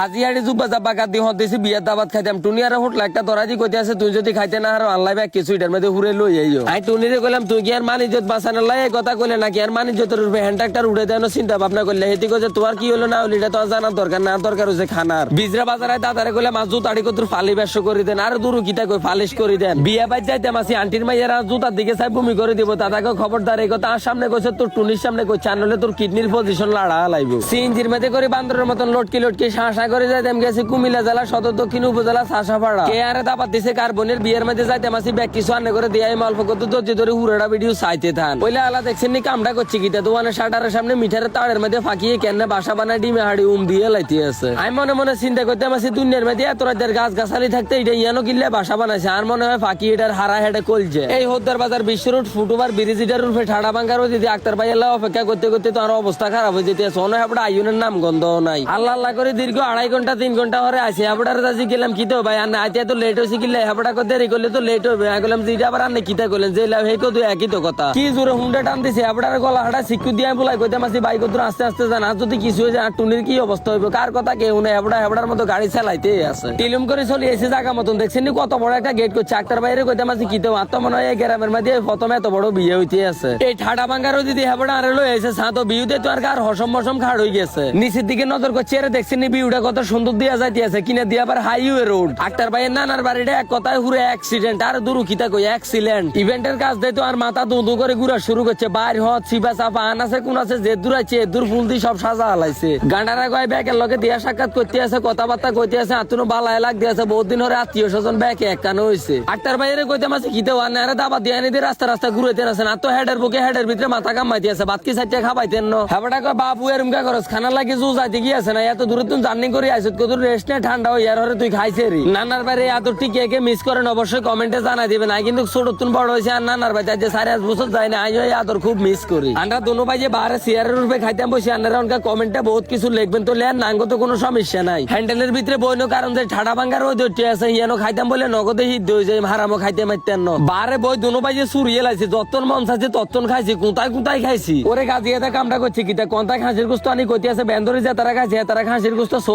হাজিয়ারি জুব্বা জাব্বা কাট দিয়ে হতেছি বিয়ের দাবাত খাইতাম টুনি আর হোটল একটা দরাজি কইতে আছে, তুই যদি খাইতে না আর আল্লাহ ব্যাগ কিছু এটার মধ্যে হুরে লই আইও আই টুনিরে কইলাম, তুই কি আর মান ইজ্জত বাঁচানোর লাই এই কথা কইলে নাকি আর মান ইজ্জতের উপরে হ্যান্ড ট্রাক্টর উড়ে দেন, চিন্তা ভাবনা করলে হেতি কইছে তোমার কি হলো না হলো এটা তো আর জানার দরকার না দরকার হচ্ছে খানার বিজরা বাজারে দাদারে কইলে, মাছ জুতাড়ি কত ফালি ব্যস্ত করে দেন আর দূর কিতা কই ফালিশ করে দেন। বিয়ে বাজ যাইতে মাসি আন্টির মাইয়ারা জুতার দিকে চাই বমি করে দিব। দাদাকে খবরদার এই কথা আর সামনে কইছে তোর টুনির সামনে কই চানলে তোর কিডনির পজিশন লাড়া লাইব। সিএনজির মধ্যে করে বান্দরের মতন লটকি লটকি শাঁসা করে যাইতাম, গেছি কুমিল্লা জেলা সদর দক্ষিণ উপজেলা সাসাপাড়া কে আরে দাবাত দিছে কার্বনের, বিয়ের মধ্যে যাইতে মাসি ব্যাগ কিছু আনে করে দিয়ে আমি অল্প কত দর্জি ধরে হুড়াটা ভিডিও চাইতে থান। ওইলে আলা দেখছেন নি কামটা করছি কিতা দোকানের শাটারের সামনে মিঠারের তাড়ের মধ্যে ফাঁকিয়ে কেন বাসা বানায় ডিমে হাড়ি উম দিয়ে লাইতে আছে। আমি মনে মনে চিন্তা করতে মাসি দুনিয়ার মধ্যে এত রাজ্যের গাছ গাছালি থাকতে এটা ইয়ানো কিনলে বাসা বানাইছে, আর মনে হয় ফাঁকি এটার হারা হেডে কলছে এই হদ্দার বাজার বিশ্ব ফুটুবার ব্রিজ এটার রূপে ঠাডা বাঙ্গারও যদি আক্তার ভাই অপেক্ষা করতে করতে তো আর অবস্থা খারাপ হয়ে যেতে আছে। অনেক আপনার আইনের নাম গন্ধ নাই। আল্লাহ আল্লাহ করে দীর্ঘ আড়াই ঘণ্টা, তিন ঘণ্টা হরে আছে আপনার রাজি গেলাম কি তো ভাই? আর না আইতে তো লেট হয়েছে কিলে হাবড়া করতে দেরি করলে তো লেট হবে আমি বললাম যে আবার আনে কিতা করলেন? যে লাভ হেকো তো একই তো কথা। কি জোরে হুন্ডা টান দিছে। আপনার গলা হাঁটা শিক্ষু দিয়ে বলাই কইতে মাসি বাইক তোর আস্তে আস্তে যান। আর যদি কিছু হয়ে যায় আর টুনির কি অবস্থা হইবে? কার কথা কেউ নেই হেবড়া হেবড়ার মতো গাড়ি চালাইতে আছে। টিলুম করে চলে এসে জায়গা মতন। দেখছেন নি কত বড় একটা গেট করছে আক্তার বাইরে কইতে মাসি কি তো? আত্ম মনে হয় গ্রামের মধ্যে প্রথমে এত বড় বিয়ে হইতে আছে। এই ঠাডা ভাঙ্গারও যদি হেবড়া আরে লই এসে সাতো বিউতে তো আর কার হসম মসম খাড় হয়ে গেছে। নিচের দিকে নজর করছে আরে দেখছেন নি বিউটা কত সুন্দর দিয়া যাইতে আছে, কিনে দিয়া আবার হাইওয়ে রোড আক্তার ভাইয়ের নানার বাড়িটা এক কথায় হুরে অ্যাক্সিডেন্ট আর দুরু কিতা কই অ্যাক্সিডেন্ট ইভেন্টের কাজ দেয় তো আর মাথা দুদু করে ঘুরা শুরু করছে। বাইর হত সিবা চাপা আন আছে কোন আছে যে দূর আছে দূর ফুল দিয়ে সব সাজা হালাইছে গান্ডারা গয় ব্যাগের লগে দিয়া সাক্ষাৎ করতে আছে, কথাবার্তা কইতে আছে, আতুনো বালা এলাক দিয়ে আছে, বহুত দিন হরে আত্মীয় স্বজন ব্যাগে একখানে হয়েছে আটটার বাইরে কইতে মাসে কিতে ওয়ান আরে দাবা দিয়ে আনি দিয়ে রাস্তা রাস্তা ঘুরাইতে আছে না তো হেডের বুকে হেডের ভিতরে মাথা কামাইতে আছে বাত কি সাইতে খাবাইতেন ন। হেবাটা কয়, বাপু এরম কা করস খানা লাগি জু যাইতে আছে না, এত দূরে তুমি জার্নি করে আইছত কত রেস্ট নে, ঠান্ডা হই, আর হরে তুই খাইছে রে। নানার বাইরে এত টিকে কে মিস করেন, অবশ্যই কমেন্টে জানাই দিবেন। আই কিন্তু ছোট তুন বড় হয়েছে আর নানার বাড়িতে যে সাড়ে আট বছর যায় না এই আদর খুব মিস করি। আমরা দুনো ভাই যে বাহারে সিয়ারের রূপে খাইতাম, বসে আনারা অনকা কমেন্টে বহুত কিছু লিখবেন। তো লেন, নাঙ্গ তো কোনো সমস্যা নাই। হ্যান্ডেলের ভিতরে বইনো কারণ যে ঠাডা ভাঙ্গার ওই দৈত্য আছে, ইয়ানো খাইতাম বলে নগদে হিট হয়ে যায়, হারামো খাইতে মাইতেন বারে বই, দুনো ভাই যে সুরিয়ে লাইছে যতন মন চাইছে ততন খাইছি কোথায় কোথায় খাইছি। ওরে গাজি এটা কামটা করছি, কিতা কোনটা খাসির গুস্ত আনি কইতে আছে, বেন্দরি যে তারা খাইছে, তারা খাসির গুস্ত সো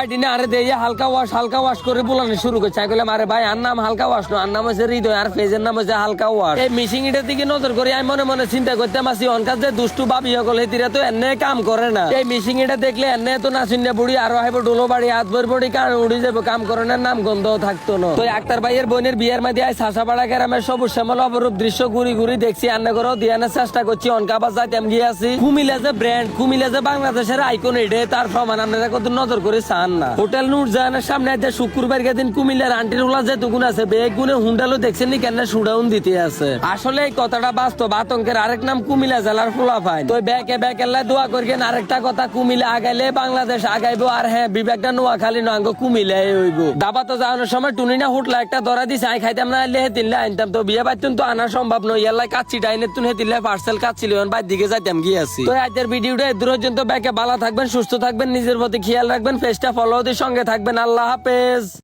আরে হালকা ওয়াশ হালকা ওয়াশ করে বলানো শুরু করছে। আরে ভাই আর নাম হালকা ওয়াশ আর নাম হচ্ছে হৃদয় আর ফেজের নাম হচ্ছে হালকা ওয়াশ এই মিশিং দিকে নজর করে, আমি মনে মনে চিন্তা করতাম আসি অনকাজ যে দুষ্টু সকল হেতিরা তো এনে কাম করে না। এই মিশিং এটা দেখলে এনে তো না বুড়ি, আরও বাড়ি, হাত ভর বড়ি কান উড়ি যাব কাম করে না, নাম গন্ধ থাকতো না। তো আক্তার ভাইয়ের বোনের বিয়ের মাঝে আই সাসাপাড়া গ্রামের সবুজ শ্যামল দৃশ্য ঘুরি ঘুরি দেখছি, আন্না করে দিয়ানোর চেষ্টা করছি অনকাবাজ যাইতাম গিয়ে আছি। কুমিল্লা যে ব্র্যান্ড যে বাংলাদেশের আইকন এটাই তার প্রমাণ, আপনারা কত নজর করে চান। না। হোটেল নুরজাহানের সামনে আজ শুক্রবার কুমিল্লার আন্টির যে দুগুণ আছে বেগ হুন্ডালো দেখছেন কেন দিতে আছে। আসলে এই কথাটা বাস্তব, আতঙ্কের আরেক নাম কুমিল্লা জেলার তো ব্যাকে ব্যাকে লাই দোয়া করেন আরেকটা কথা, কুমিল্লা আগাইলে বাংলাদেশ আগাইবো, আর হ্যাঁ বিবেকটা নোয়াখালী নাঙ্গ কুমিল্লা হইব। দাবা তো যাওয়ানোর সময় টুনিনা হুটলা একটা ধরা দিছে, আই খাইতাম না হেতিলে আনতাম তো বিয়ে বাড়তুন তো আনা সম্ভব নয় ইয়াল্লাই কাচ্চি ডাইনে তুন হেতিলে পার্সেল কাচ্ছিল বাইর দিকে যাইতাম গিয়ে আছি তো আজকের ভিডিওটা দূর পর্যন্ত ব্যাকে ভালো থাকবেন, সুস্থ থাকবেন, নিজের প্রতি খেয়াল রাখবেন পেজটা ফলো দিয়ে সঙ্গে থাকবেন। আল্লাহ হাফেজ।